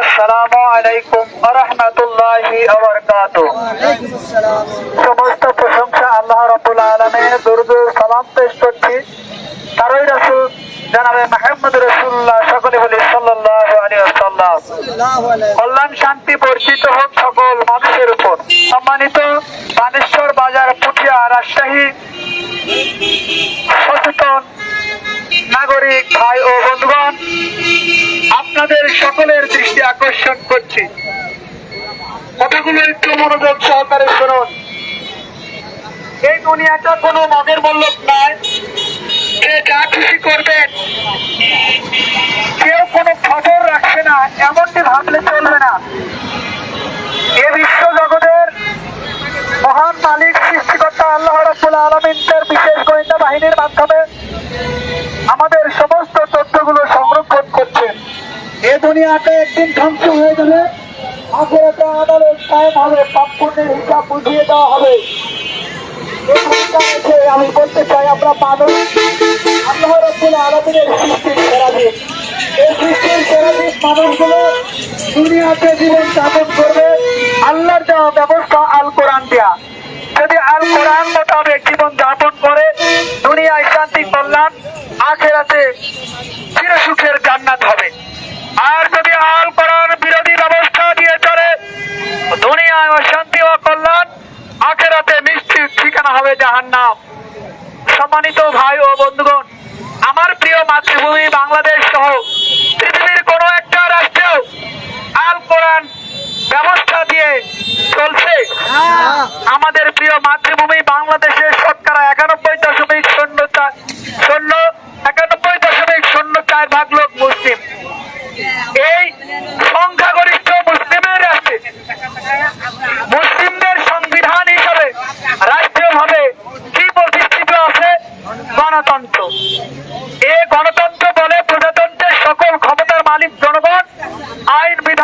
আসসালামু আলাইকুম আরহামতুল্লাহি আবরকাতুহ সমস্ত প্রশংসা আল্লাহ রাব্বুল আলামিনের দরুদ সালাম পেশ করছি। তারই রাসূল জনাবে মুহাম্মদ রাসূলুল্লাহ সকলে বলি ওয়াসাল্লাম। কল্যাণ শান্তি বর্ষিত হোক সকল মানুষের উপর। সম্মানিত বানেশ্বর বাজার রাজশাহী সচেতন নাগরিক ভাই ও বন্ধুগণ, আপনাদের সকলের দৃষ্টি আকর্ষণ করছি। কথাগুলো একটু মনোযোগ সহকারে শুনুন। এই দুনিয়াটা কোনো মগের মূল্যক নয়। যে যা খুশি করবেন কেউ কোনো খবর রাখছে না, এমনটি ভাবলে চলবে না। এ বিশ্ব জগতের মহান মালিক রাব্বুল বিশেষ গোয়েন্দা বাহিনীর মাধ্যমে আমাদের সমস্ত তথ্যগুলো সংরক্ষণ করছেন এ একদিন ধ্বংস হয়ে গেলে আল্লাহ জীবন করবে। আল্লাহর দেওয়া ব্যবস্থা অশান্তি ও কল্যাণ আখেরাতে নিশ্চিত ঠিকানা হবে জাহান নাম সম্মানিত ভাই ও বন্ধুগণ, আমার প্রিয় মাতৃভূমি বাংলাদেশ সহ পৃথিবীর কোনো একটা রাষ্ট্রেও আল কোরআন ব্যবস্থা দিয়ে চলছে আমাদের প্রিয় মাতৃভূমি বাংলাদেশের শতকরা একানব্বই দশমিক শূন্য চার শূন্য একানব্বই দশমিক শূন্য চার ভাগ লোক মুসলিম এই সংখ্যাগরিষ্ঠ মুসলিমের রাষ্ট্রে মুসলিমদের সংবিধান হিসাবে রাষ্ট্রীয়ভাবে কি প্রতিষ্ঠিত আছে গণতন্ত্র এ গণতন্ত্র বলে প্রজাতন্ত্রের সকল ক্ষমতার মালিক জনগণ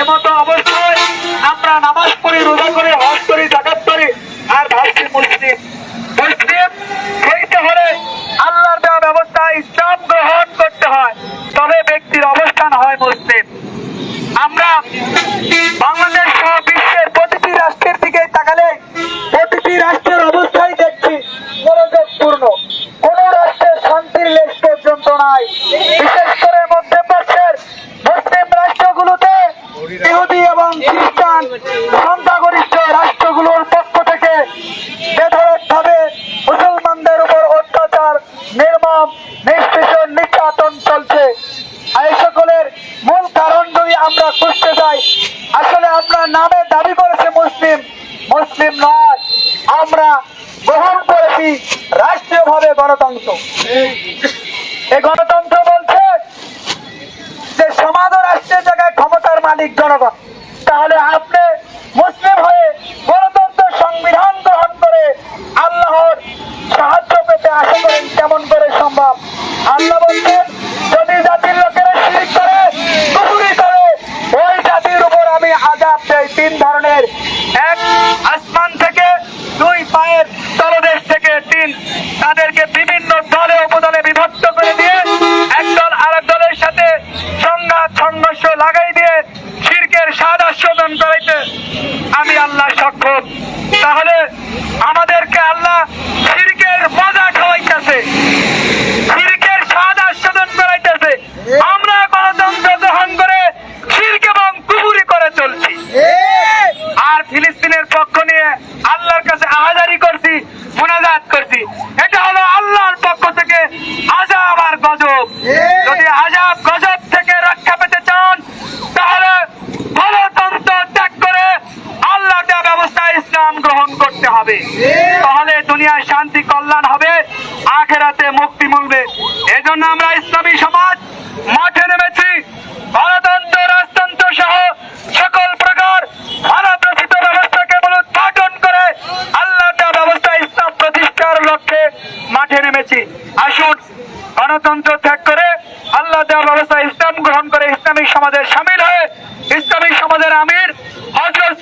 এমতো অবস্থায় আমরা নামাজ পড়ি, রোজা করি, হজ করি, জাকাত করি, আর ভাবছি মুসলিম। মুসলিম হইতে হলে আল্লাহর দেওয়া ব্যবস্থা ইসলাম গ্রহণ করতে হয়, তবে ব্যক্তির অবস্থান হয় মুসলিম। আমরা বাংলাদেশ সহ বিশ্বের প্রতিটি রাষ্ট্রের দিকে তাকালে প্রতিটি রাষ্ট্রের অবস্থাই দেখছি মনোযোগপূর্ণ। কোন রাষ্ট্রের শান্তির লেশ পর্যন্ত নাই বিশেষ করে মধ্যপ্রাচ্যের মুসলিম রাষ্ট্রগুলোতে ইহুদি এবং খ্রিস্টান সংখ্যাগরিষ্ঠ রাষ্ট্রগুলোর পক্ষ থেকে বেধরক ভাবে মুসলমানদের উপর অত্যাচার নির্মম নিষ্পেষণ নির্যাতন চলছে আর এই সকলের মূল কারণ যদি আমরা খুঁজতে যাই আসলে আমরা নামে দাবি করেছে মুসলিম মুসলিম নয়, আমরা গ্রহণ করেছি রাষ্ট্রীয়ভাবে গণতন্ত্র। এই গণতন্ত্র বলছে যে সমাজ ও রাষ্ট্রের জায়গায় ক্ষমতার মালিক জনগণ। তাহলে আপনি মুসলিম হয়ে গণতন্ত্র সংবিধান গ্রহণ করে আল্লাহর সাহায্য পেতে আশা করেন কেমন করে সম্ভব? আল্লাহ বলছেন কাছে আহাজারি করছি মোনাজাত করছি। এটা হলো আল্লাহর পক্ষ থেকে আজাব আর গজব। যদি আজাব গজব থেকে রক্ষা পেতে চান তাহলে গণতন্ত্র ত্যাগ করে আল্লাহ দেওয়া ব্যবস্থা ইসলাম গ্রহণ করতে হবে। তাহলে দুনিয়ায় শান্তি কল্যাণ হবে আখেরাতে মুক্তি মিলবে। এজন্য আমরা ইসলামী সমাজ মাঠে নেমেছি গণতন্ত্র রাজতন্ত্র সহ সকল প্রকার মানব রচিত ব্যবস্থা মাঠে নেমেছি। আসুন, গণতন্ত্র ত্যাগ করে আল্লাহ দেওয়া ব্যবস্থা ইসলাম গ্রহণ করে ইসলামিক সমাজের সামিল হয়ে ইসলামিক সমাজের আমির হজরত